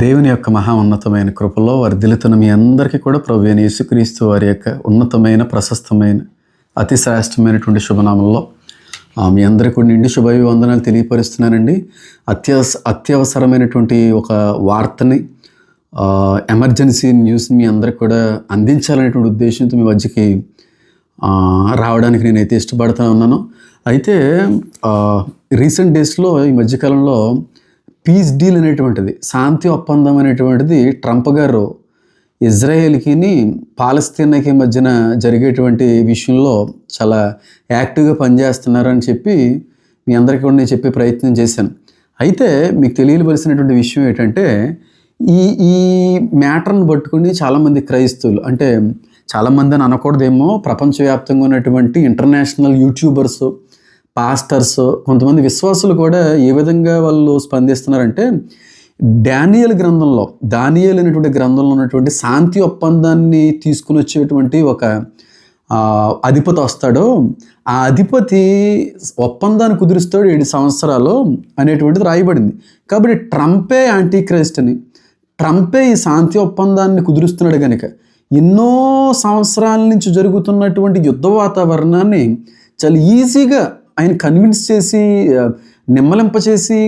దేవుని యొక్క మహా ఉన్నతమైన కృపలో వర్ధిల్లుతున్న మీ అందరికీ కూడా ప్రభు అయిన యేసుక్రీస్తు వారి యొక్క ఉన్నతమైన ప్రశస్తమైన అతి శ్రేష్టమైనటువంటి శుభనామంలో మీ అందరికీ కూడా నిండి శుభాభివందనాలు తెలియపరుస్తున్నానండి. అత్యవస అత్యవసరమైనటువంటి ఒక వార్తని ఎమర్జెన్సీ న్యూస్ని మీ అందరికి కూడా అందించాలనేటువంటి ఉద్దేశంతో మీ మధ్యకి రావడానికి నేనైతే ఇష్టపడుతూ ఉన్నాను. అయితే రీసెంట్ డేస్లో ఈ మధ్యకాలంలో పీస్ డీల్ అనేటువంటిది శాంతి ఒప్పందం అనేటువంటిది ట్రంప్ గారు ఇజ్రాయేల్కి పాలస్తీనాకి మధ్యన జరిగేటువంటి విషయంలో చాలా యాక్టివ్గా పనిచేస్తున్నారని చెప్పి మీ అందరికీ కూడా నేను చెప్పే ప్రయత్నం చేశాను. అయితే మీకు తెలియవలసినటువంటి విషయం ఏంటంటే ఈ ఈ మ్యాటర్ని పట్టుకుని చాలామంది క్రైస్తవులు అంటే చాలామంది అని అనకూడదేమో ప్రపంచవ్యాప్తంగా ఉన్నటువంటి ఇంటర్నేషనల్ యూట్యూబర్స్ పాస్టర్స్ కొంతమంది విశ్వాసులు కూడా ఏ విధంగా వాళ్ళు స్పందిస్తున్నారంటే డానియల్ గ్రంథంలో దానియల్ అనేటువంటి గ్రంథంలో ఉన్నటువంటి శాంతి ఒప్పందాన్ని తీసుకుని వచ్చేటువంటి ఒక అధిపతి వస్తాడో. ఆ అధిపతి ఒప్పందాన్ని కుదురుస్తాడు ఏడు సంవత్సరాలు అనేటువంటిది రాయబడింది. కాబట్టి ట్రంపే యాంటీ క్రైస్ట్ అని ట్రంపే ఈ శాంతి ఒప్పందాన్ని కుదురుస్తున్నాడు కనుక ఎన్నో సంవత్సరాల నుంచి జరుగుతున్నటువంటి యుద్ధ వాతావరణాన్ని చాలా ఈజీగా ఆయన కన్విన్స్ చేసి నిమ్మలింపచేసి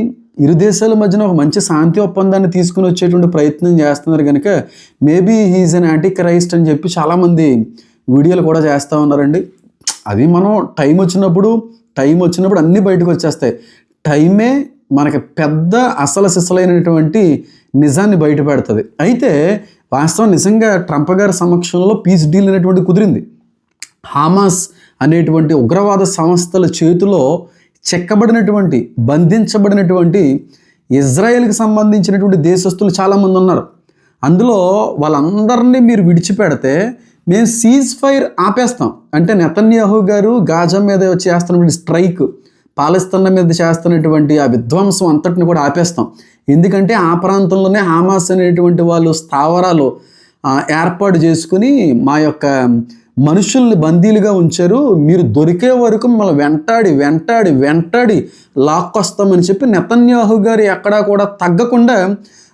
ఇరు దేశాల మధ్యన ఒక మంచి శాంతి ఒప్పందాన్ని తీసుకుని వచ్చేటువంటి ప్రయత్నం చేస్తున్నారు కనుక maybe he is an antichrist అని చెప్పి చాలామంది వీడియోలు కూడా చేస్తూ ఉన్నారండి. అది మనం టైం వచ్చినప్పుడు టైం వచ్చినప్పుడు అన్నీ బయటకు వచ్చేస్తాయి. టైమే మనకి పెద్ద అసలు సిసలైనటువంటి నిజాన్ని బయటపెడుతుంది అయితే వాస్తవం నిజంగా ట్రంప్ గారి సమక్షంలో పీస్ డీల్ అనేటువంటి కుదిరింది. హామాస్ అనేటువంటి ఉగ్రవాద సంస్థల చేతిలో చెక్కబడినటువంటి బంధించబడినటువంటి ఇజ్రాయెల్కి సంబంధించినటువంటి దేశస్తులు చాలామంది ఉన్నారు. అందులో వాళ్ళందరినీ మీరు విడిచిపెడితే మేము సీజ్ ఫైర్ ఆపేస్తాం. అంటే నెతన్యాహు గారు గాజా మీద చేస్తున్నటువంటి స్ట్రైక్ పాలస్తీనా మీద చేస్తున్నటువంటి ఆ విధ్వంసం అంతటిని కూడా ఆపేస్తాం. ఎందుకంటే ఆ ప్రాంతంలోనే హామాస్ అనేటువంటి వాళ్ళు స్థావరాలు ఏర్పాటు చేసుకుని మా యొక్క మనుషుల్ని బందీలుగా ఉంచారు. మీరు దొరికే వరకు మిమ్మల్ని వెంటాడి వెంటాడి వెంటాడి లాక్కొస్తామని చెప్పి నెతన్యాహు గారు ఎక్కడా కూడా తగ్గకుండా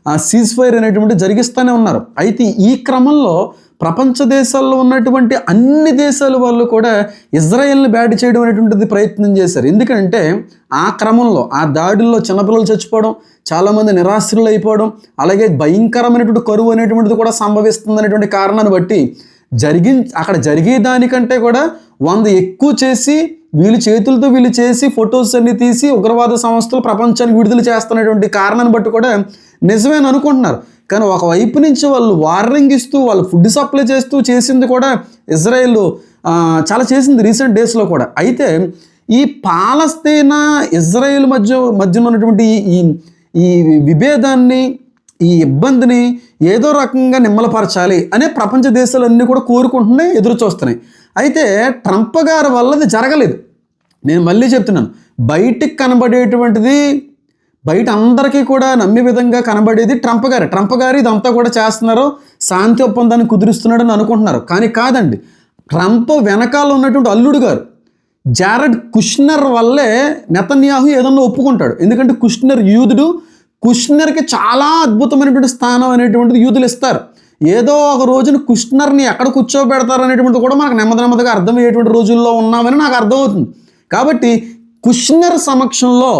ఆ సీజ్ ఫైర్ అనేటువంటి జరిగిస్తూనే ఉన్నారు. అయితే ఈ క్రమంలో ప్రపంచ దేశాల్లో ఉన్నటువంటి అన్ని దేశాల వాళ్ళు కూడా ఇజ్రాయెల్ని బ్యాట్ చేయడం అనేటువంటిది ప్రయత్నం చేశారు. ఎందుకంటే ఆ క్రమంలో ఆ దాడుల్లో చిన్నపిల్లలు చచ్చిపోవడం చాలామంది నిరాశ్రులు అయిపోవడం అలాగే భయంకరమైనటువంటి కరువు అనేటువంటిది కూడా సంభవిస్తుంది అనేటువంటి కారణాన్ని బట్టి జరిగి అక్కడ జరిగేదానికంటే కూడా వంద ఎక్కువ చేసి వీళ్ళు చేతులతో వీళ్ళు చేసి ఫొటోస్ అన్ని తీసి ఉగ్రవాద సంస్థలు ప్రపంచానికి విడుదల చేస్తున్నటువంటి కారణాన్ని బట్టి కూడా నిజమేని అనుకుంటున్నారు. కానీ ఒకవైపు నుంచి వాళ్ళు వార్నింగ్ ఇస్తూ వాళ్ళు ఫుడ్ సప్లై చేస్తూ చేసింది కూడా ఇజ్రాయెల్ చాలా చేసింది రీసెంట్ డేస్లో కూడా. అయితే ఈ పాలస్తీనా ఇజ్రాయెల్ మధ్య మధ్యన ఉన్నటువంటి ఈ ఈ విభేదాన్ని ఈ ఇబ్బందిని ఏదో రకంగా నిమ్మలపరచాలి అనే ప్రపంచ దేశాలన్నీ కూడా కోరుకుంటున్నాయి ఎదురు చూస్తున్నాయి. అయితే ట్రంప్ గారి వల్ల అది జరగలేదు. నేను మళ్ళీ చెప్తున్నాను బయటికి కనబడేటువంటిది బయట అందరికీ కూడా నమ్మే విధంగా కనబడేది ట్రంప్ గారు. ట్రంప్ గారు ఇదంతా కూడా చేస్తున్నారు శాంతి ఒప్పందాన్ని కుదురుస్తున్నాడని అనుకుంటున్నారు. కానీ కాదండి ట్రంప్ వెనకాల ఉన్నటువంటి అల్లుడు గారు జారడ్ కుష్నర్ వల్లే నెతన్యాహు ఏదన్నా ఒప్పుకుంటాడు. ఎందుకంటే కుష్నర్ యూదుడు కుష్నర్కి చాలా అద్భుతమైనటువంటి స్థానం అనేటువంటిది యూదులు ఇస్తారు. ఏదో ఒక రోజున కుష్నర్ని ఎక్కడ కూర్చోబెడతారు అనేటువంటిది కూడా మనకు నెమ్మది నెమ్మదిగా అర్థమయ్యేటువంటి రోజుల్లో ఉన్నామని నాకు అర్థమవుతుంది. కాబట్టి కుష్నర్ సమక్షంలో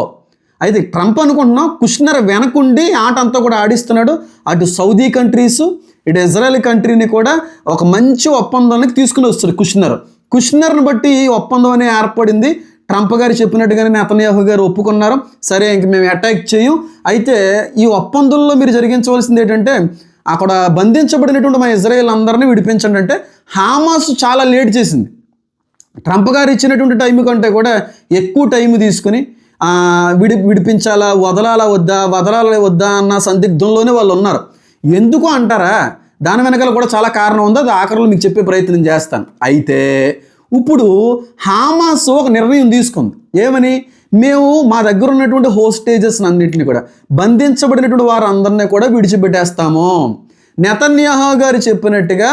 అయితే ట్రంప్ అనుకుంటున్నాం కుష్నర్ వెనకుండి ఆట అంతా కూడా ఆడిస్తున్నాడు. అటు సౌదీ కంట్రీస్ ఇటు ఇజ్రాయెల్ కంట్రీని కూడా ఒక మంచి ఒప్పందానికి తీసుకుని వస్తాడు కుష్నర్ కుష్నర్ని బట్టి ఈ ఒప్పందం అనేది ఏర్పడింది. ట్రంప్ గారు చెప్పినట్టుగానే నెతన్యాహు గారు ఒప్పుకున్నారు. సరే ఇంక మేము అటాక్ చేయం. అయితే ఈ ఒప్పందంలో మీరు జరిగించవలసింది ఏంటంటే అక్కడ బంధించబడినటువంటి మా ఇజ్రాయెల్ అందరినీ విడిపించండి అంటే హామాస్ చాలా లేట్ చేసింది. ట్రంప్ గారు ఇచ్చినటువంటి టైం కంటే కూడా ఎక్కువ టైం తీసుకుని విడి విడిపించాలా వదలాలా వద్దా వదలాలా వద్దా అన్న సందిగ్ధంలోనే వాళ్ళు ఉన్నారు. ఎందుకు అంటారా? దాని వెనకాల కూడా చాలా కారణం ఉందో. అది ఆఖరిలో మీకు చెప్పే ప్రయత్నం చేస్తాను. అయితే ఇప్పుడు హామాస్ ఒక నిర్ణయం తీసుకుంది. ఏమని? మేము మా దగ్గర ఉన్నటువంటి హోస్టేజెస్ అన్నింటినీ కూడా బంధించబడినటువంటి వారందరినీ కూడా విడిచిపెట్టేస్తాము. నెతన్యాహా గారు చెప్పినట్టుగా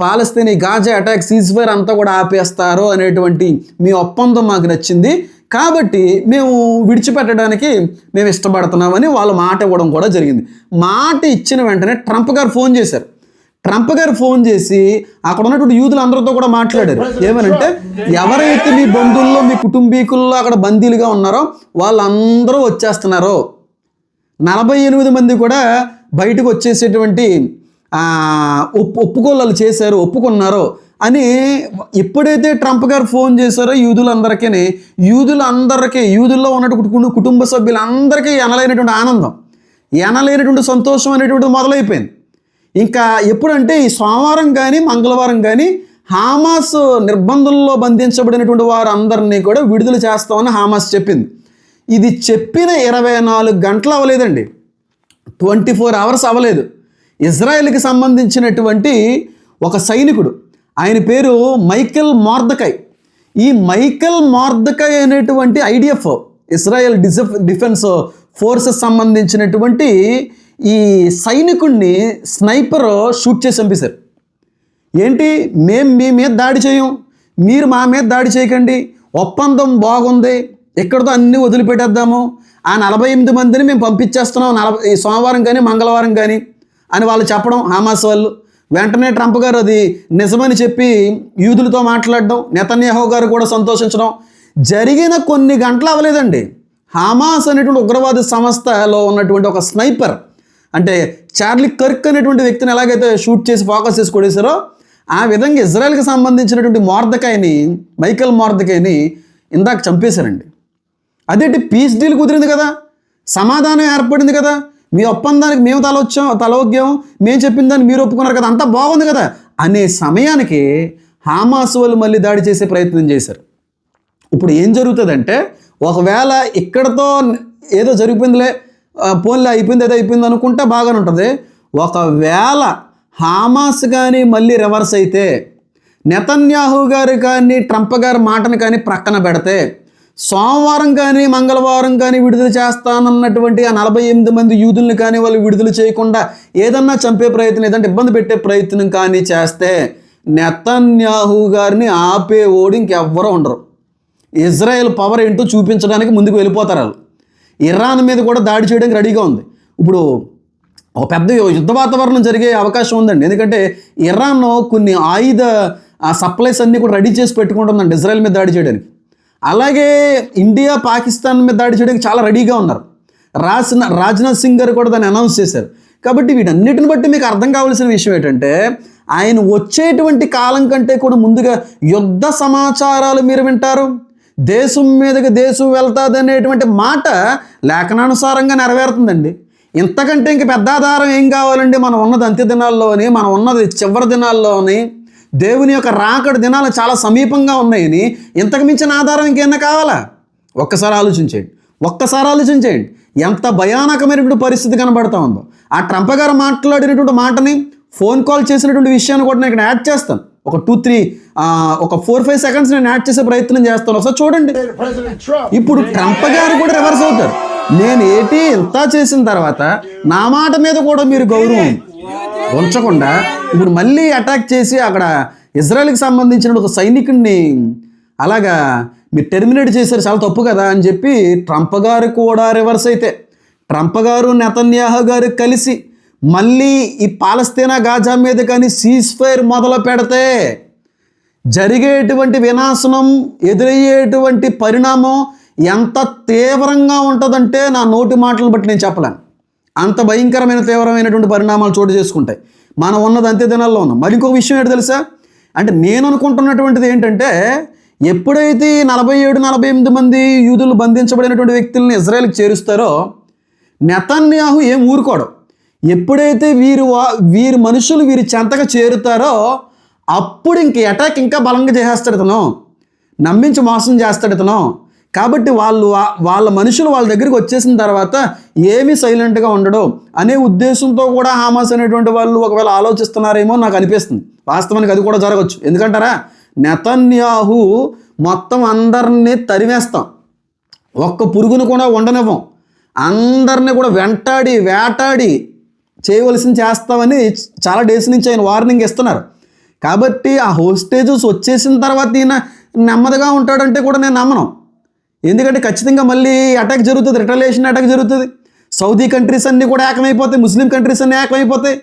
పాలస్తీనీ గాజా అటాక్ సీజ్ ఫైర్ అంతా కూడా ఆపేస్తారు అనేటువంటి మీ ఒప్పందం మాకు నచ్చింది. కాబట్టి మేము విడిచిపెట్టడానికి మేము ఇష్టపడుతున్నామని వాళ్ళు మాట ఇవ్వడం కూడా జరిగింది. మాట ఇచ్చిన వెంటనే ట్రంప్ గారు ఫోన్ చేశారు. ట్రంప్ గారు ఫోన్ చేసి అక్కడ ఉన్నటువంటి యూదులు అందరితో కూడా మాట్లాడారు. ఏమనంటే ఎవరైతే మీ బంధువుల్లో మీ కుటుంబీకుల్లో అక్కడ బందీలుగా ఉన్నారో వాళ్ళందరూ వచ్చేస్తున్నారో. నలభై ఎనిమిది మంది కూడా బయటకు వచ్చేసేటువంటి ఒప్పు ఒప్పుకోళ్ళు చేశారు ఒప్పుకున్నారో అని ఎప్పుడైతే ట్రంప్ గారు ఫోన్ చేశారో యూదులందరికీ యూదులందరికీ యూదుల్లో ఉన్నటువంటి కుటుంబ కుటుంబ సభ్యులందరికీ ఎనలేనటువంటి ఆనందం. ఎనలేనటువంటి సంతోషం అనేటువంటిది మొదలైపోయింది. ఇంకా ఎప్పుడంటే ఈ సోమవారం కానీ మంగళవారం కానీ హామాస్ నిర్బంధంలో బంధించబడినటువంటి వారందరినీ కూడా విడుదల చేస్తామని హామాస్ చెప్పింది. ఇది చెప్పిన ఇరవై నాలుగు గంటలు అవ్వలేదండి. ట్వంటీ ఫోర్ అవర్స్ అవ్వలేదు. ఇజ్రాయెల్కి సంబంధించినటువంటి ఒక సైనికుడు ఆయన పేరు మైకెల్ మార్దకై. ఈ మైకెల్ మార్దకై అనేటువంటి ఐడిఎఫ్ ఇజ్రాయెల్ డిజ డిఫెన్స్ ఫోర్సెస్ సంబంధించినటువంటి ఈ సైనికుడిని స్నైపర్ షూట్ చేసి చంపేశారు. ఏంటి? మేం మీ మీద దాడి చేయం. మీరు మా మీద దాడి చేయకండి. ఒప్పందం బాగుంది. ఎక్కడితో అన్నీ వదిలిపెట్టేద్దాము. ఆ నలభై ఎనిమిది మందిని మేము పంపించేస్తున్నాం. నలభై సోమవారం కానీ మంగళవారం కానీ అని వాళ్ళు చెప్పడం హామాస్ వాళ్ళు. వెంటనే ట్రంప్ గారు అది నిజమని చెప్పి యూదులతో మాట్లాడడం నెతన్యాహో గారు కూడా సంతోషించడం జరిగిన కొన్ని గంటలు అవ్వలేదండి. హామాస్ అనేటువంటి ఉగ్రవాద సంస్థలో ఉన్నటువంటి ఒక స్నైపర్ అంటే చార్లీ కర్క్ అనేటువంటి వ్యక్తిని ఎలాగైతే షూట్ చేసి ఫోకస్ చేసి కొడేశారో ఆ విధంగా ఇజ్రాయెల్కి సంబంధించినటువంటి మార్దకాయని మైకల్ మార్దకాయని ఇందాక చంపేశారండి. అదేంటి పీస్ డీల్ కుదిరింది కదా సమాధానం ఏర్పడింది కదా మీ ఒప్పందానికి మేము తల వచ్చాం మేము చెప్పిన దాన్ని మీరు ఒప్పుకున్నారు కదా అంతా బాగుంది కదా అనే సమయానికి హామాస్ వాళ్ళు మళ్ళీ దాడి చేసే ప్రయత్నం చేశారు. ఇప్పుడు ఏం జరుగుతుందంటే ఒకవేళ ఇక్కడతో ఏదో జరిగిపోయిందిలే పోన్లే అయిపోయింది అదే అయిపోయింది అనుకుంటే బాగానే ఉంటుంది. ఒకవేళ హామాస్ కానీ మళ్ళీ రివర్స్ అయితే నెతన్యాహు గారు కానీ ట్రంప్ గారి మాటను కానీ ప్రక్కన పెడితే సోమవారం కానీ మంగళవారం కానీ విడుదల చేస్తానన్నటువంటి ఆ నలభై ఎనిమిది మంది యూదుల్ని కానీ వాళ్ళు విడుదల చేయకుండా ఏదన్నా చంపే ప్రయత్నం ఏదంటే ఇబ్బంది పెట్టే ప్రయత్నం కానీ చేస్తే నెతన్యాహు గారిని ఆపే ఓడి ఇంకెవ్వరూ ఉండరు. ఇజ్రాయెల్ పవర్ ఏంటో చూపించడానికి ముందుకు వెళ్ళిపోతారు వాళ్ళు. ఇరాన్ మీద కూడా దాడి చేయడానికి రెడీగా ఉంది. ఇప్పుడు ఒక పెద్ద యుద్ధ వాతావరణం జరిగే అవకాశం ఉందండి. ఎందుకంటే ఇరాన్ కొన్ని ఆయుధ సప్లైస్ అన్నీ కూడా రెడీ చేసి పెట్టుకుంటుందండి ఇజ్రాయెల్ మీద దాడి చేయడానికి. అలాగే ఇండియా పాకిస్తాన్ మీద దాడి చేయడానికి చాలా రెడీగా ఉన్నారు. రాసిన రాజ్నాథ్ సింగ్ గారు కూడా దాన్ని అనౌన్స్ చేశారు. కాబట్టి వీటన్నిటిని బట్టి మీకు అర్థం కావాల్సిన విషయం ఏంటంటే ఆయన వచ్చేటువంటి కాలం కంటే కూడా ముందుగా యుద్ధ సమాచారాలు మీరు వింటారు? దేశం మీదకి దేశం వెళ్తాది అనేటువంటి మాట లేఖనానుసారంగా నెరవేరుతుందండి. ఇంతకంటే ఇంక పెద్ద ఆధారం ఏం కావాలండి? మనం ఉన్నది అంత్య దినాల్లోని మనం ఉన్నది చివరి దినాల్లోని దేవుని యొక్క రాకడి దినాలు చాలా సమీపంగా ఉన్నాయని ఇంతకు మించిన ఆధారం ఇంకేమన్నా కావాలా? ఒక్కసారి ఆలోచించేయండి. ఒక్కసారి ఆలోచించేయండి. ఎంత భయానకమైనటువంటి పరిస్థితి కనబడతా ఉందో. ఆ ట్రంప్ గారు మాట్లాడినటువంటి మాటని ఫోన్ కాల్ చేసినటువంటి విషయాన్ని కూడా నేను ఇక్కడ యాడ్ చేస్తాను. ఒక టూ త్రీ ఒక ఫోర్ ఫైవ్ సెకండ్స్ నేను యాడ్ చేసే ప్రయత్నం చేస్తాను. ఒకసారి చూడండి. ఇప్పుడు ట్రంప్ గారు కూడా రివర్స్ అవుతారు. నేను ఏటి ఇంత చేసిన తర్వాత నా మాట మీద కూడా మీరు గౌరవం ఉంచకుండా ఇప్పుడు మళ్ళీ అటాక్ చేసి అక్కడ ఇజ్రాయెల్కి సంబంధించిన ఒక సైనికుడిని అలాగా మీరు టెర్మినేట్ చేశారు. చాలా తప్పు కదా అని చెప్పి ట్రంప్ గారు కూడా రివర్స్ అయితే. ట్రంప్ గారు నెతన్యాహు గారు కలిసి మళ్ళీ ఈ పాలస్తీనా గాజా మీద కానీ సీజ్ ఫైర్ మొదలు పెడితే జరిగేటువంటి వినాశనం ఎదురయ్యేటువంటి పరిణామం ఎంత తీవ్రంగా ఉంటుందంటే నా నోటి మాటలను బట్టి నేను చెప్పలేను. అంత భయంకరమైన తీవ్రమైనటువంటి పరిణామాలు చోటు చేసుకుంటాయి. మనం ఉన్నది అంతే దినాల్లో ఉన్నాం. మరి ఇంకో విషయం ఏంటి తెలుసా? అంటే నేను అనుకుంటున్నటువంటిది ఏంటంటే ఎప్పుడైతే నలభై ఏడు నలభై ఎనిమిది మంది యూదులు బంధించబడినటువంటి వ్యక్తుల్ని ఇజ్రాయెల్కి చేరుస్తారో నెతన్యాహు ఏం ఊరుకోడు. ఎప్పుడైతే వీరు వా- వీరి మనుషులు వీరి చెంతగా చేరుతారో అప్పుడు ఇంక అటాక్ ఇంకా బలంగా చేసేస్తాడు ఇతను. నమ్మించి మోసం చేస్తాడు ఇతను. కాబట్టి వాళ్ళు వాళ్ళ మనుషులు వాళ్ళ దగ్గరికి వచ్చేసిన తర్వాత ఏమీ సైలెంట్గా ఉండడు. అనే ఉద్దేశంతో కూడా హామాస్ అనేటువంటి వాళ్ళు ఒకవేళ ఆలోచిస్తున్నారేమో నాకు అనిపిస్తుంది. వాస్తవానికి అది కూడా జరగచ్చు. ఎందుకంటారా? నెతన్యాహు మొత్తం అందరినీ తరిమేస్తాం. ఒక్క పురుగును కూడా ఉండనివ్వం. అందరినీ కూడా వెంటాడి వేటాడి చేయవలసింది చేస్తామని చాలా డేస్ నుంచి ఆయన వార్నింగ్ ఇస్తున్నారు. కాబట్టి ఆ హోస్టేజెస్ వచ్చేసిన తర్వాత ఈయన నెమ్మదిగా ఉంటాడంటే కూడా నేను నమ్మను. ఎందుకంటే ఖచ్చితంగా మళ్ళీ అటాక్ జరుగుతుంది రిటలేషన్ అటాక్ జరుగుతుంది. సౌదీ కంట్రీస్ అన్నీ కూడా ఏకమైపోతాయి ముస్లిం కంట్రీస్ అన్నీ ఏకమైపోతాయి.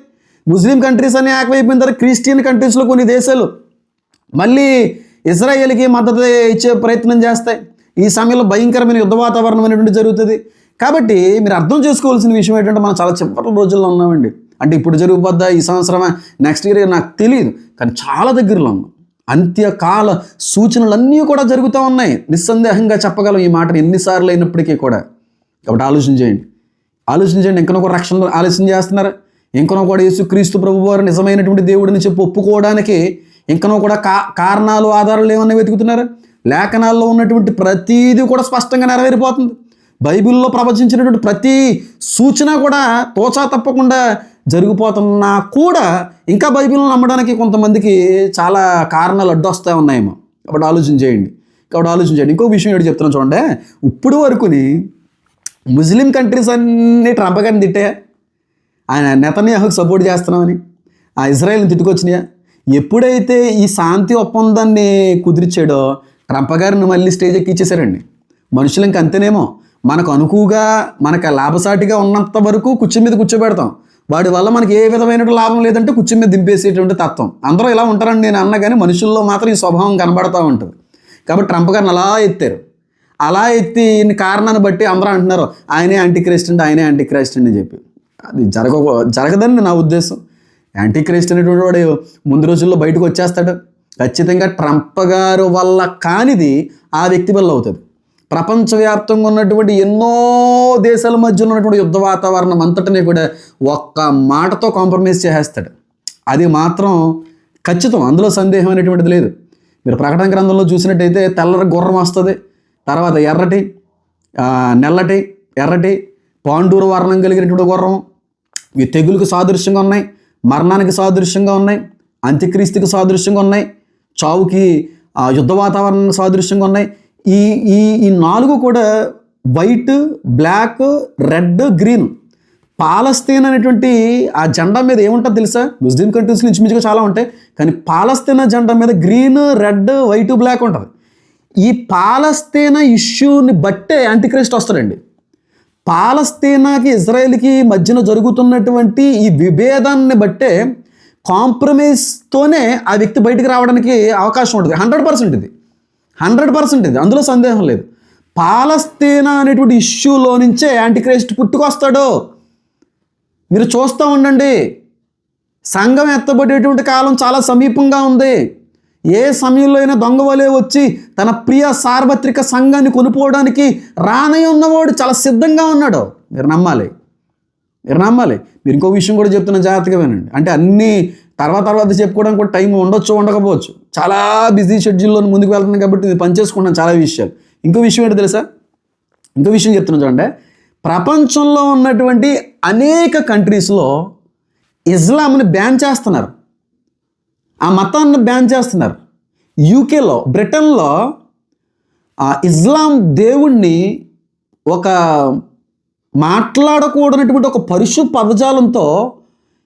ముస్లిం కంట్రీస్ అన్నీ ఏకమైపోయిన తర్వాత క్రిస్టియన్ కంట్రీస్లో కొన్ని దేశాలు మళ్ళీ ఇజ్రాయేల్కి మద్దతు ఇచ్చే ప్రయత్నం చేస్తాయి. ఈ సమయంలో భయంకరమైన యుద్ధ వాతావరణం అనేటువంటి జరుగుతుంది. కాబట్టి మీరు అర్థం చేసుకోవాల్సిన విషయం ఏంటంటే మనం చాలా చివరి రోజుల్లో ఉన్నామండి. అంటే ఇప్పుడు జరిగిపోద్దా ఈ సంవత్సరమా? నెక్స్ట్ ఇయర్ నాకు తెలియదు కానీ చాలా దగ్గరలో ఉన్నాం. అంత్యకాల సూచనలన్నీ కూడా జరుగుతూ ఉన్నాయి. నిస్సందేహంగా చెప్పగలం ఈ మాట ఎన్నిసార్లు అయినప్పటికీ కూడా. కాబట్టి ఆలోచన చేయండి. ఆలోచించండి ఇంకనో కూడా రక్షణ ఆలోచన చేస్తున్నారు? ఇంకనో కూడా యేసు క్రీస్తు ప్రభు వారు నిజమైనటువంటి దేవుడిని చెప్పి ఒప్పుకోవడానికి ఇంకనో కూడా కా కారణాలు ఆధారాలు ఏమన్నా వెతుకుతున్నారు? లేఖనాల్లో ఉన్నటువంటి ప్రతీది కూడా స్పష్టంగా నెరవేరిపోతుంది. బైబిల్లో ప్రవచించినటువంటి ప్రతి సూచన కూడా తోచా తప్పకుండా జరిగిపోతున్నా కూడా ఇంకా బైబిల్ని నమ్మడానికి కొంతమందికి చాలా కారణాలు అడ్డొస్తూ ఉన్నాయేమో. కాబట్టి ఆలోచన చేయండి. కాబట్టి ఆలోచన చేయండి. ఇంకో విషయం ఏంటి చెప్తున్నాను చూడండి. ఇప్పుడు వరకుని ముస్లిం కంట్రీస్ అన్నీ ట్రంప్ గారిని తిట్టాయా ఆయన నెతన్యాహుకు సపోర్ట్ చేస్తున్నామని ఆ ఇజ్రాయెల్ని తిట్టుకొచ్చినాయా? ఎప్పుడైతే ఈ శాంతి ఒప్పందాన్ని కుదిర్చాడో ట్రంప్ గారిని మళ్ళీ స్టేజ్ ఎక్కిచ్చేసారండి మనుషులు ఇంకా అంతేనేమో. మనకు అనుకువగా మనకు లాభసాటిగా ఉన్నంత వరకు కుర్చీ మీద కూర్చోబెడతాం. వాడి వల్ల మనకి ఏ విధమైన లాభం లేదంటే కుర్చీ మీద దింపేసేటువంటి తత్వం. అందరూ ఇలా ఉంటారని నేను అన్నా కానీ మనుషుల్లో మాత్రం ఈ స్వభావం కనబడతా ఉంటుంది. కాబట్టి ట్రంప్ గారిని అలా ఎత్తారు. అలా ఎత్తి కారణాన్ని బట్టి అందరూ అంటున్నారు ఆయనే యాంటీక్రైస్ట్ అండి ఆయనే యాంటీక్రైస్ట్ అని చెప్పి. అది జరగ జరగదని నా ఉద్దేశం. యాంటీక్రైస్ట్ అనేటువంటి వాడు ముందు రోజుల్లో బయటకు వచ్చేస్తాడు. ఖచ్చితంగా ట్రంప్ గారు వల్ల కానిది ఆ వ్యక్తి వల్ల అవుతుంది. ప్రపంచవ్యాప్తంగా ఉన్నటువంటి ఎన్నో దేశాల మధ్య ఉన్నటువంటి యుద్ధ వాతావరణం అంతటినీ కూడా ఒక్క మాటతో కాంప్రమైజ్ చేసేస్తాడు. అది మాత్రం ఖచ్చితం. అందులో సందేహం అనేటువంటిది లేదు. మీరు ప్రకటన గ్రంథంలో చూసినట్టయితే తెల్లరి గుర్రం వస్తుంది తర్వాత ఎర్రటి నల్లటి నెల్లటి ఎర్రటి పాండూరు వర్ణం కలిగినటువంటి గుర్రం ఇవి తెగులకు సాదృశ్యంగా ఉన్నాయి మరణానికి సాదృశ్యంగా ఉన్నాయి అంత్యక్రీస్తుకి సాదృశ్యంగా ఉన్నాయి చావుకి ఆ, యుద్ధ వాతావరణానికి సాదృశ్యంగా ఉన్నాయి ఈ ఈ ఈ నాలుగు కూడా white black red green. Palestine అనేటువంటి ఆ జెండా మీద ఏముంటుంది తెలుసా? ముస్లిం కంట్రీస్ నుంచి మించుగా చాలా ఉంటాయి. కానీ పాలస్తీనా జెండా మీద గ్రీన్ రెడ్ వైట్ బ్లాక్ ఉంటుంది. ఈ పాలస్తీనా ఇష్యూని బట్టే యాంటీక్రైస్ట్ వస్తాడండి. పాలస్తీనాకి ఇజ్రాయెల్కి మధ్యన జరుగుతున్నటువంటి ఈ విభేదాన్ని బట్టే కాంప్రమైజ్తోనే ఆ వ్యక్తి బయటికి రావడానికి అవకాశం ఉంటుంది. హండ్రెడ్ పర్సెంట్ ఇది. హండ్రెడ్ పర్సెంట్ ఇది. అందులో సందేహం లేదు. పాలస్తీనా అనేటువంటి ఇష్యూలో నుంచే యాంటీక్రైస్ట్ పుట్టుకొస్తాడు. మీరు చూస్తూ ఉండండి. సంఘం ఎత్తబడేటువంటి కాలం చాలా సమీపంగా ఉంది. ఏ సమయంలో అయినా దొంగ వలె వచ్చి తన ప్రియ సార్వత్రిక సంఘాన్ని కొనుక్కోవడానికి రానై ఉన్నవాడు చాలా సిద్ధంగా ఉన్నాడు. మీరు నమ్మాలి. మీరు నమ్మాలి. మీరు ఇంకో విషయం కూడా చెప్తున్న జాగ్రత్తగా వినండి. అంటే అన్నీ తర్వాత తర్వాత చెప్పుకోవడానికి కూడా టైం ఉండొచ్చు ఉండకపోవచ్చు. చాలా బిజీ షెడ్యూల్లో ముందుకు వెళ్తున్నాను కాబట్టి ఇది పనిచేసుకుంటాం చాలా విషయాలు. ఇంకో విషయం ఏంటో తెలుసా? ఇంకో విషయం చెప్తున్నా చూడండి. ప్రపంచంలో ఉన్నటువంటి అనేక కంట్రీస్లో ఇస్లాంని బ్యాన్ చేస్తున్నారు. ఆ మతాన్ని బ్యాన్ చేస్తున్నారు. యూకేలో బ్రిటన్లో ఆ ఇస్లాం దేవుణ్ణి ఒక మాట్లాడకూడనటువంటి ఒక పరిశు పదజాలంతో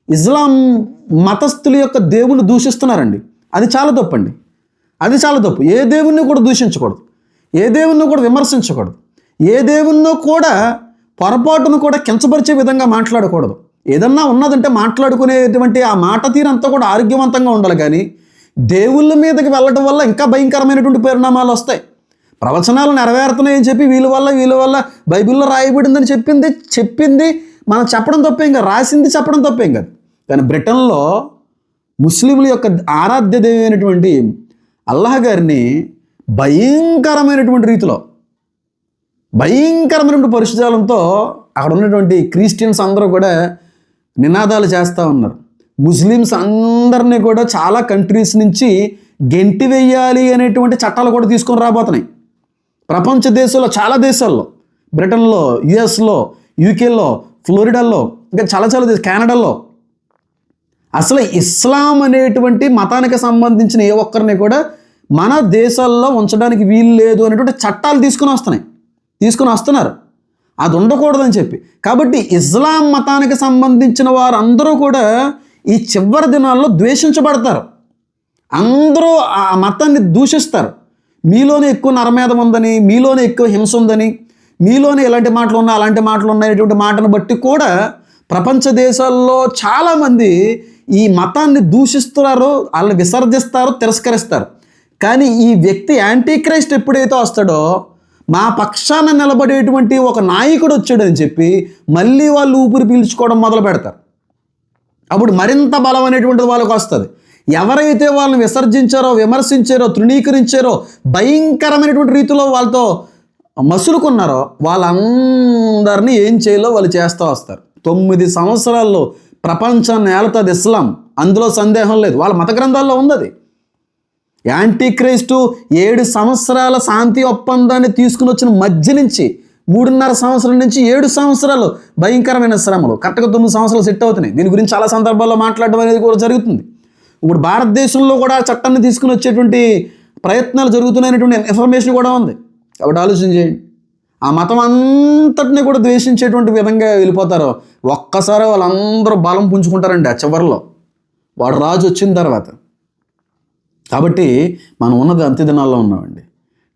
ఇస్లాం మతస్థుల యొక్క దేవుని దూషిస్తున్నారండి. అది చాలా తప్పండి. అది చాలా తప్పు. ఏ దేవుణ్ణి కూడా దూషించకూడదు. ఏ దేవుణ్ణి కూడా విమర్శించకూడదు. ఏ దేవుణ్ణో కూడా పొరపాటును కూడా కించపరిచే విధంగా మాట్లాడకూడదు. ఏదన్నా ఉన్నదంటే మాట్లాడుకునేటువంటి ఆ మాట తీరంతా కూడా ఆరోగ్యవంతంగా ఉండాలి కానీ దేవుళ్ళ మీదకి వెళ్ళడం వల్ల ఇంకా భయంకరమైనటువంటి పరిణామాలు వస్తాయి. ప్రవచనాలు నెరవేరుతున్నాయని చెప్పి వీళ్ళ వల్ల వీళ్ళ వల్ల బైబిల్లో రాయబడిందని చెప్పింది చెప్పింది మనం చెప్పడం తప్పేం కాదు. రాసింది చెప్పడం తప్పేం కాదు. కానీ బ్రిటన్లో ముస్లింల యొక్క ఆరాధ్య దేవి అయినటువంటి అల్లాహ్ గారిని భయంకరమైనటువంటి రీతిలో భయంకరమైనటువంటి పరిశుధాలంతో అక్కడ ఉన్నటువంటి క్రిస్టియన్స్ అందరూ కూడా నినాదాలు చేస్తూ ఉన్నారు. ముస్లిమ్స్ అందరినీ కూడా చాలా కంట్రీస్ నుంచి గెంటి వేయాలి అనేటువంటి చట్టాలు కూడా తీసుకొని రాబోతున్నాయి. ప్రపంచ దేశాల్లో చాలా దేశాల్లో బ్రిటన్లో యుఎస్లో యూకేలో ఫ్లోరిడాలో ఇంకా చాలా చాలా దేశ కెనడాలో అసలు ఇస్లాం అనేటువంటి మతానికి సంబంధించిన ఏ ఒక్కరిని కూడా మన దేశాల్లో ఉంచడానికి వీలు లేదు అనేటువంటి చట్టాలు తీసుకుని వస్తున్నాయి. తీసుకుని వస్తున్నారు. అది ఉండకూడదని చెప్పి. కాబట్టి ఇస్లాం మతానికి సంబంధించిన వారందరూ కూడా ఈ చివరి దినాల్లో ద్వేషించబడతారు. అందరూ ఆ మతాన్ని దూషిస్తారు. మీలోనే ఎక్కువ నరమేధం ఉందని మీలోనే ఎక్కువ హింస ఉందని మీలోనే ఇలాంటి మాటలు ఉన్నాయి అలాంటి మాటలు ఉన్నాయి అనేటువంటి మాటను బట్టి కూడా ప్రపంచ దేశాల్లో చాలామంది ఈ మతాన్ని దూషిస్తున్నారు వాళ్ళని విసర్జిస్తారు తిరస్కరిస్తారు. కానీ ఈ వ్యక్తి యాంటీ క్రైస్ట్ ఎప్పుడైతే వస్తాడో మా పక్షాన నిలబడేటువంటి ఒక నాయకుడు వచ్చాడని చెప్పి మళ్ళీ వాళ్ళు ఊపిరి పీల్చుకోవడం మొదలు పెడతారు. అప్పుడు మరింత బలం అనేటువంటిది వాళ్ళకి వస్తుంది. ఎవరైతే వాళ్ళని విసర్జించారో విమర్శించారో తృణీకరించారో భయంకరమైనటువంటి రీతిలో వాళ్ళతో మసులుకున్నారో వాళ్ళందరినీ ఏం చేయాలో వాళ్ళు చేస్తూ వస్తారు. తొమ్మిది సంవత్సరాల్లో ప్రపంచాన్ని ఏలుతుంది ఇస్లాం. అందులో సందేహం లేదు. వాళ్ళ మత గ్రంథాల్లో ఉంది అది యాంటీ క్రైస్టు ఏడు సంవత్సరాల శాంతి ఒప్పందాన్ని తీసుకుని వచ్చిన మధ్య నుంచి మూడున్నర సంవత్సరం నుంచి ఏడు సంవత్సరాలు భయంకరమైన శ్రమలు. కరెక్ట్గా తొమ్మిది సంవత్సరాలు సెట్ అవుతున్నాయి. దీని గురించి చాలా సందర్భాల్లో మాట్లాడడం అనేది కూడా జరుగుతుంది. ఇప్పుడు భారతదేశంలో కూడా చట్టాన్ని తీసుకుని వచ్చేటువంటి ప్రయత్నాలు జరుగుతున్నాయనేటువంటి ఇన్ఫర్మేషన్ కూడా ఉంది. కాబట్టి ఆలోచన చేయండి. ఆ మతం అంతటిని కూడా ద్వేషించేటువంటి విధంగా వెళ్ళిపోతారు. ఒక్కసారి వాళ్ళందరూ బలం పుంజుకుంటారండి ఆ చివరిలో. వాడు రాజు వచ్చిన తర్వాత. కాబట్టి మనం ఉన్నది అంత్య దినాల్లో ఉన్నామండి.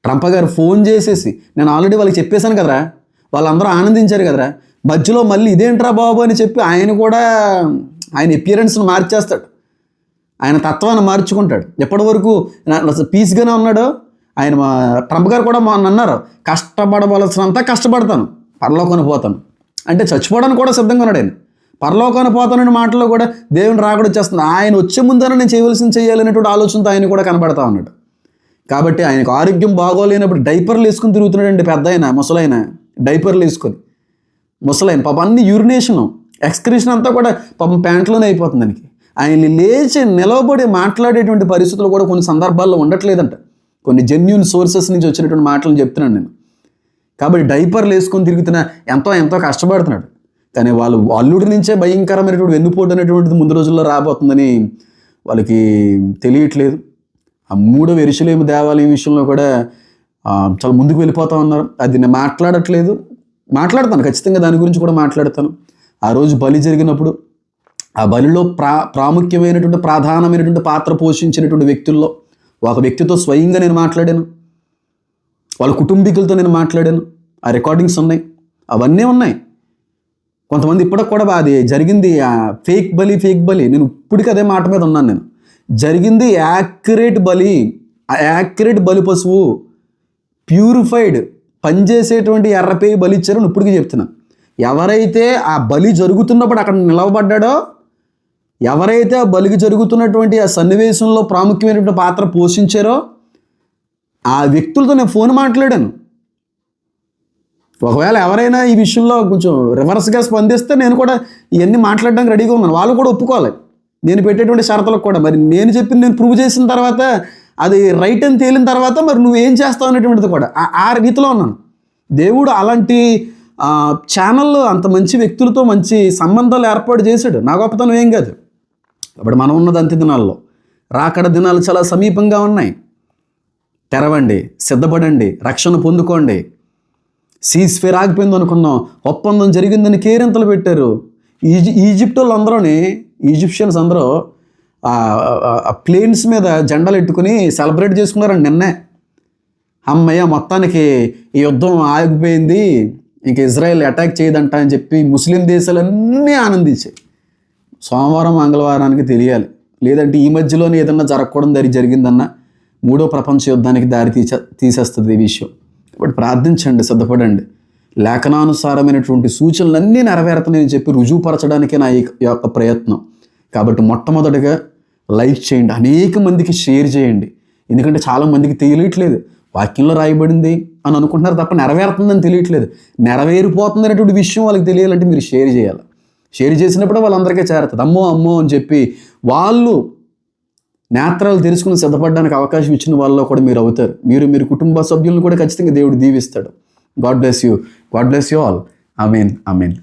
ట్రంప్ గారు ఫోన్ చేసేసి నేను ఆల్రెడీ వాళ్ళకి చెప్పేశాను కదరా వాళ్ళందరూ ఆనందించారు కదరా మధ్యలో మళ్ళీ ఇదేంట్రా బాబు అని చెప్పి ఆయన కూడా ఆయన ఎపియరెన్స్ను మార్చేస్తాడు. ఆయన తత్వాన్ని మార్చుకుంటాడు. ఎప్పటి వరకు పీస్గానే ఉన్నాడో? ఆయన మా ట్రంప్ గారు కూడా మొన్న అన్నారు. కష్టపడవలసినంత కష్టపడతాను. పరలోకాన్ని పోతాను. అంటే చచ్చిపోవడానికి కూడా సిద్ధంగా ఉన్నాడు ఆయన. పరలోకాన్ని పోతానని మాటలో కూడా దేవుని రాకడ వచ్చేస్తుంది. ఆయన వచ్చే ముందర నేను చేయవలసింది చేయాలనేటువంటి ఆలోచనతో ఆయన కూడా కనబడతా ఉన్నాడు. కాబట్టి ఆయనకు ఆరోగ్యం బాగోలేనప్పుడు డైపర్లు వేసుకుని తిరుగుతున్నాడండి పెద్ద ఆయన ముసలైన డైపర్లు వేసుకొని. ముసలైన పాప అన్ని యూరినేషన్ ఎక్స్క్రిషన్ అంతా కూడా పాపం ప్యాంట్లోనే అయిపోతుంది దానికి ఆయన లేచి నిలవబడి మాట్లాడేటువంటి పరిస్థితులు కూడా కొన్ని సందర్భాల్లో ఉండట్లేదంట. కొన్ని జెన్యున్ సోర్సెస్ నుంచి వచ్చినటువంటి మాటలు చెప్తున్నాను నేను. కాబట్టి డైపర్లు వేసుకొని తిరుగుతున్న ఎంతో ఎంతో కష్టపడుతున్నాడు. కానీ వాళ్ళు అల్లుడి నుంచే భయంకరమైనటువంటి వెన్నుపోటు అనేటువంటిది ముందు రోజుల్లో రాబోతుందని వాళ్ళకి తెలియట్లేదు. ఆ మూడవ ఎరుసలేము దేవాలయం విషయంలో కూడా చాలా ముందుకు వెళ్ళిపోతా ఉన్నారు. అది నేను మాట్లాడట్లేదు. మాట్లాడతాను ఖచ్చితంగా దాని గురించి కూడా మాట్లాడతాను. ఆ రోజు బలి జరిగినప్పుడు ఆ బలిలో ప్రా ప్రాముఖ్యమైనటువంటి ప్రధానమైనటువంటి పాత్ర పోషించినటువంటి వ్యక్తుల్లో ఒక వ్యక్తితో స్వయంగా నేను మాట్లాడాను. వాళ్ళ కుటుంబీకులతో నేను మాట్లాడాను. ఆ రికార్డింగ్స్ ఉన్నాయి. అవన్నీ ఉన్నాయి. కొంతమంది ఇప్పటికి కూడా అది జరిగింది? ఫేక్ బలి ఫేక్ బలి? నేను ఇప్పటికి అదే మాట మీద ఉన్నాను నేను. జరిగింది యాక్యురేట్ బలి ఆ యాక్యురేట్ బలి పశువు ప్యూరిఫైడ్ పనిచేసేటువంటి ఎర్రపేయి బలి ఇచ్చారో నేను ఇప్పటికీ చెప్తున్నాను. ఎవరైతే ఆ బలి జరుగుతున్నప్పుడు అక్కడ నిలవబడ్డాడో ఎవరైతే ఆ బలికి జరుగుతున్నటువంటి ఆ సన్నివేశంలో ప్రాముఖ్యమైనటువంటి పాత్ర పోషించారో ఆ వ్యక్తులతో నేను ఫోన్ మాట్లాడాను. ఒకవేళ ఎవరైనా ఈ విషయంలో కొంచెం రివర్స్గా స్పందిస్తే నేను కూడా ఇవన్నీ మాట్లాడడానికి రెడీగా ఉన్నాను. వాళ్ళు కూడా ఒప్పుకోవాలి. నేను పెట్టేటువంటి షరతులకు కూడా. మరి నేను చెప్పింది నేను ప్రూవ్ చేసిన తర్వాత అది రైట్ అని తేలిన తర్వాత మరి నువ్వు ఏం చేస్తావు అనేటువంటిది కూడా ఆ- రీతిలో ఉన్నాను. దేవుడు అలాంటి ఆ, ఛానల్ అంత మంచి వ్యక్తులతో మంచి సంబంధాలు ఏర్పాటు చేశాడు. నా గొప్పతనం ఏం కాదు. ఇప్పుడు మనం ఉన్నది అంత్య దినాల్లో. రాకడ దినాలు చాలా సమీపంగా ఉన్నాయి. తెరవండి సిద్ధపడండి రక్షణ పొందుకోండి. సీజ్ ఫేర్ ఆగిపోయింది అనుకున్నాం ఒప్పందం జరిగిందని కేరింతలు పెట్టారు. ఈజి ఈజిప్ట్ వాళ్ళు అందరూని ఈజిప్షియన్స్ అందరూ ప్లేన్స్ మీద జెండాలు ఎట్టుకుని సెలబ్రేట్ చేసుకున్నారండి నిన్నే. అమ్మయ్య మొత్తానికి ఈ యుద్ధం ఆగిపోయింది. ఇంక ఇజ్రాయెల్ అటాక్ చేయదంట అని చెప్పి ముస్లిం దేశాలన్నీ ఆనందించాయి. సోమవారం మంగళవారానికి తెలియాలి. లేదంటే ఈ మధ్యలోనే ఏదన్నా జరగకూడదు దారి జరిగిందన్న మూడో ప్రపంచ యుద్ధానికి దారి తీసే తీసేస్తుంది ఈ విషయం. ఇప్పుడు ప్రార్థించండి సిద్ధపడండి. లేఖనానుసారమైనటువంటి సూచనలన్నీ నెరవేరుతున్నాయని చెప్పి రుజువుపరచడానికే నా యొక్క ప్రయత్నం. కాబట్టి మొట్టమొదటిగా లైక్ చేయండి. అనేక మందికి షేర్ చేయండి. ఎందుకంటే చాలా మందికి తెలియట్లేదు. వాక్యంలో రాయబడింది అని అనుకుంటున్నారు తప్ప నెరవేరుతుందని తెలియట్లేదు. నెరవేరిపోతుంది అనేటువంటి విషయం వాళ్ళకి తెలియాలంటే మీరు షేర్ చేయాలి. షేర్ చేసినప్పుడు వాళ్ళందరికీ చేరుతుంది. అమ్మో అమ్మో అని చెప్పి వాళ్ళు నేత్రాలు తెరుచుకుని సిద్ధపడడానికి అవకాశం ఇచ్చిన వాళ్ళలో కూడా మీరు అవుతారు. మీరు మీరు కుటుంబ సభ్యులను కూడా ఖచ్చితంగా దేవుడు దీవిస్తాడు. God bless you God bless you all amen I mean